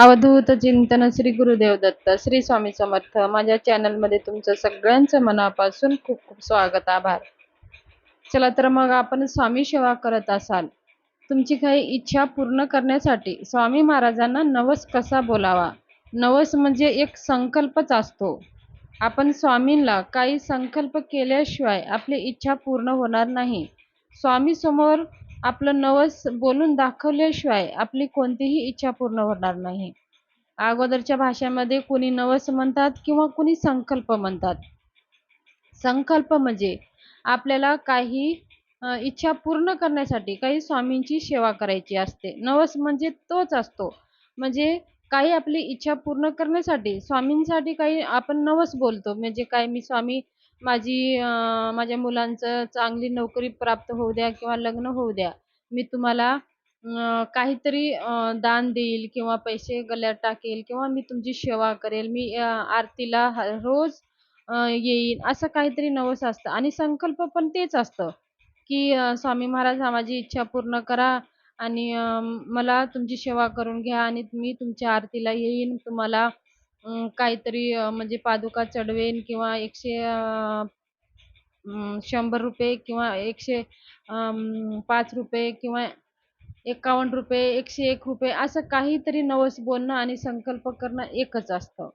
अवधूत चिंतन श्री गुरुदेव दत्त श्री स्वामी समर्थ. माझ्या चॅनलमध्ये तुमचं सगळ्यांचं मनापासून खूप खूप स्वागत आभार. चला तर मग आपण स्वामी सेवा करत असाल. तुमची काही इच्छा पूर्ण करण्यासाठी स्वामी महाराजांना नवस कसा बोलावा? नवस म्हणजे एक संकल्पच असतो. आपण स्वामींना काही संकल्प केल्याशिवाय आपली इच्छा पूर्ण होणार नाही. स्वामी समोर आपलं नवस बोलून दाखवल्याशिवाय आपली कोणतीही इच्छा पूर्ण होणार नाही. अगोदरच्या भाषेमध्ये कुणी नवस म्हणतात किंवा कुणी संकल्प म्हणतात. संकल्प म्हणजे आपल्याला काही इच्छा पूर्ण करण्यासाठी काही स्वामींची सेवा करायची असते. नवस म्हणजे तोच असतो. म्हणजे काही आपली इच्छा पूर्ण करण्यासाठी स्वामींसाठी काही आपण नवस बोलतो. म्हणजे काय मी स्वामी माझी माझ्या मुलांचं चांगली नोकरी प्राप्त होऊ द्या किंवा लग्न होऊ द्या मी तुम्हाला काहीतरी दान देईल किंवा पैसे गल्यात टाकेल किंवा मी तुमची सेवा करेल मी आरतीला ह- रोज येईन असं काहीतरी नवस असतं. आणि संकल्प पण तेच असतं की स्वामी महाराज हा माझी इच्छा पूर्ण करा आणि मला तुमची सेवा करून घ्या आणि मी तुमच्या आरतीला येईन तुम्हाला काहीतरी म्हणजे पादुका चढवेन किंवा एकशे शंभर रुपये किंवा एकशे पाच रुपये किंवा एकावन्न रुपये एकशे एक रुपये असं काहीतरी नवस बोलणं आणि संकल्प करणं एकच असतं.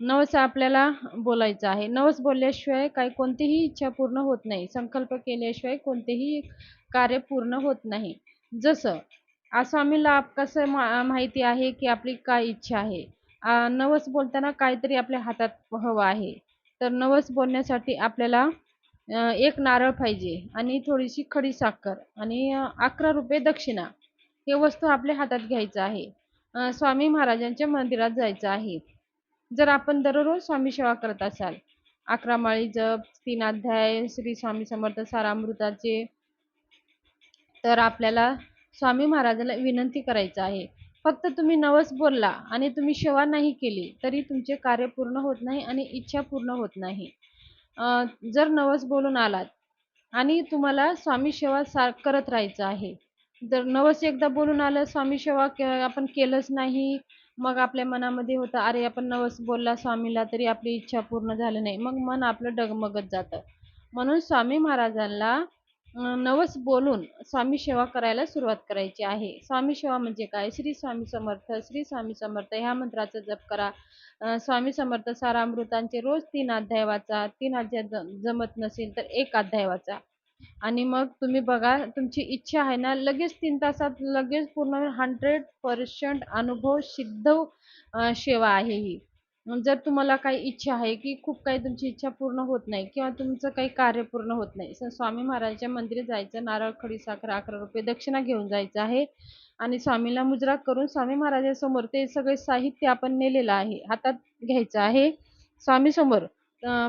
नवस आपल्याला बोलायचं आहे. नवस बोलल्याशिवाय काही कोणतीही इच्छा पूर्ण होत नाही. संकल्प केल्याशिवाय कोणतेही कार्य पूर्ण होत नाही. जसं आ स्वामीला कसं मा माहिती आहे की आपली काय इच्छा आहे. आ, नवस बोलताना काहीतरी आपल्या हातात हवं आहे. तर नवस बोलण्यासाठी आपल्याला अ, एक नारळ पाहिजे आणि थोडीशी खडी साखर आणि अ, अकरा रुपये दक्षिणा हे वस्तू आपल्या हातात घ्यायचं आहे. अ, स्वामी महाराजांच्या मंदिरात जायचं आहे. जर आपण दररोज स्वामी सेवा करत असाल अकरा माळी जप तीन अध्याय श्री स्वामी समर्थ सारामृताचे तर आपल्याला स्वामी महाराजाला विनंती करायचं आहे. फक्त तुम्ही नवस बोलला आणि तुम्ही सेवा नाही केली तरी तुमचे कार्य पूर्ण होत नाही आणि इच्छा पूर्ण होत नाही. जर नवस बोलून आलात आणि तुम्हाला स्वामी सेवा सा करत राहायचं आहे जर नवस एकदा बोलून आलं स्वामी सेवा के आपण केलंच नाही मग आपल्या मनामध्ये होतं अरे आपण नवस बोलला स्वामीला तरी आपली इच्छा पूर्ण झाली नाही मग मन आपलं डगमगत जातं. म्हणून स्वामी महाराजांना नवस बोलून स्वामी सेवा करायला सुरुवात करायची आहे. स्वामी सेवा म्हणजे काय? श्री स्वामी समर्थ श्री स्वामी समर्थ ह्या मंत्राचा जप करा. स्वामी समर्थ सारामृतांचे रोज तीन अध्याय वाचा. तीन अध्याय जमत नसेल तर एक अध्याय वाचा. आणि मग तुम्ही बघा तुमची इच्छा आहे ना लगेच तीन तासात लगेच पूर्ण हंड्रेड पर्सेंट अनुभव सिद्ध सेवा आहे ही. जर तुम्हाला काही इच्छा आहे की खूप काही तुमची इच्छा पूर्ण होत नाही किंवा तुमचं काही कार्य पूर्ण होत नाही तर स्वामी महाराजांच्या मंदिरात जायचं नारळ खडी साखर अकरा रुपये दक्षिणा घेऊन जायचं आहे आणि स्वामीला मुजरा करून स्वामी महाराजांसमोर ते सगळे साहित्य आपण नेलेलं आहे हातात घ्यायचं आहे. स्वामीसमोर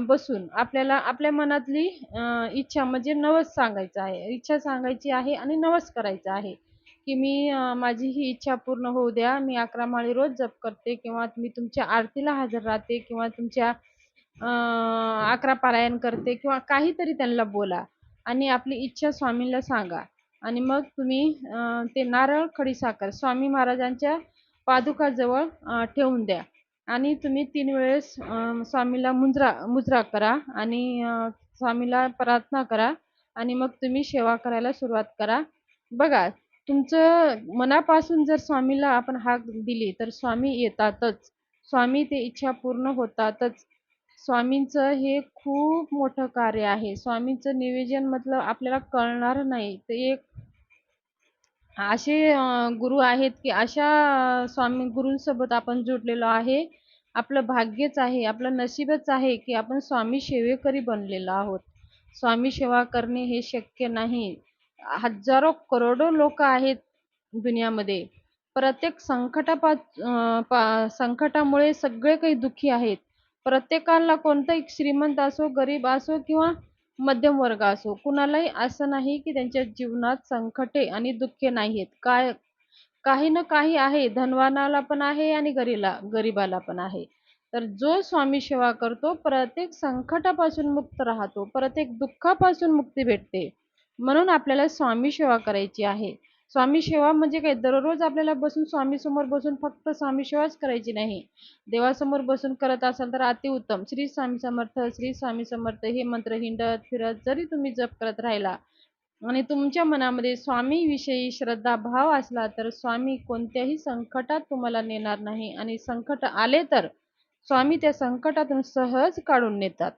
बसून आपल्याला आपल्या मनातली इच्छा म्हणजे नवस सांगायचं आहे इच्छा सांगायची आहे आणि नवस करायचा आहे. की मी माझी ही इच्छा पूर्ण होऊ द्या. मी अकरा माळी रोज जप करते किंवा मी तुमच्या आरतीला हजर राहते किंवा तुमच्या अकरा पारायण करते किंवा काहीतरी त्यांना बोला आणि आपली इच्छा स्वामींना सांगा. आणि मग तुम्ही ते नारळ खडीसाखर स्वामी महाराजांच्या पादुकाजवळ ठेवून द्या. आणि तुम्ही तीन वेळेस स्वामीला मुंजरा मुजरा करा आणि स्वामीला प्रार्थना करा आणि मग तुम्ही सेवा करायला सुरुवात करा. बघा तुमचं मनापासून जर स्वामीला आपण हाक दिली तर स्वामी येतातच. स्वामी ते इच्छा पूर्ण होतातच. स्वामींचं हे खूप मोठं कार्य आहे. स्वामींचं निवेदन मतलब आपल्याला कळणार नाही. ते एक असे गुरु आहेत की अशा स्वामी गुरूंसोबत आपण जुडलेलो आहे. आपलं भाग्यच आहे आपलं नशीबच आहे की आपण स्वामी सेवेकरी बनलेलो आहोत. स्वामी सेवा करणे हे शक्य नाही. हजारो करोडो लोक आहेत दुनियामध्ये. प्रत्येक संकटापा पा- संकटामुळे सगळे काही दुःखी आहेत. प्रत्येकाला कोणताही श्रीमंत असो गरीब असो किंवा मध्यम वर्ग असो कुणालाही असं नाही की त्यांच्या जीवनात संकटे आणि दुःखे नाही आहेत काय काही ना काही आहे. धनवानाला पण आहे आणि गरीला गरीबाला पण आहे. तर जो स्वामी सेवा करतो प्रत्येक संकटापासून मुक्त राहतो प्रत्येक दुःखापासून मुक्ती भेटते. म्हणून आपल्याला स्वामी सेवा करायची आहे. स्वामी सेवा म्हणजे काय? दररोज आपल्याला बसून स्वामी समोर बसून फक्त स्वामी सेवाच करायची नाही. देवासमोर बसून करत असाल तर अतिउत्तम. श्री स्वामी समर्थ श्री स्वामी समर्थ हे मंत्र हिंडत फिरत जरी तुम्ही जप करत राहिला आणि तुमच्या मनामध्ये स्वामी विषयी श्रद्धा भाव असला तर स्वामी कोणत्याही संकटात तुम्हाला नेणार नाही. आणि संकट आले तर स्वामी त्या संकटातून सहज काढून नेतात.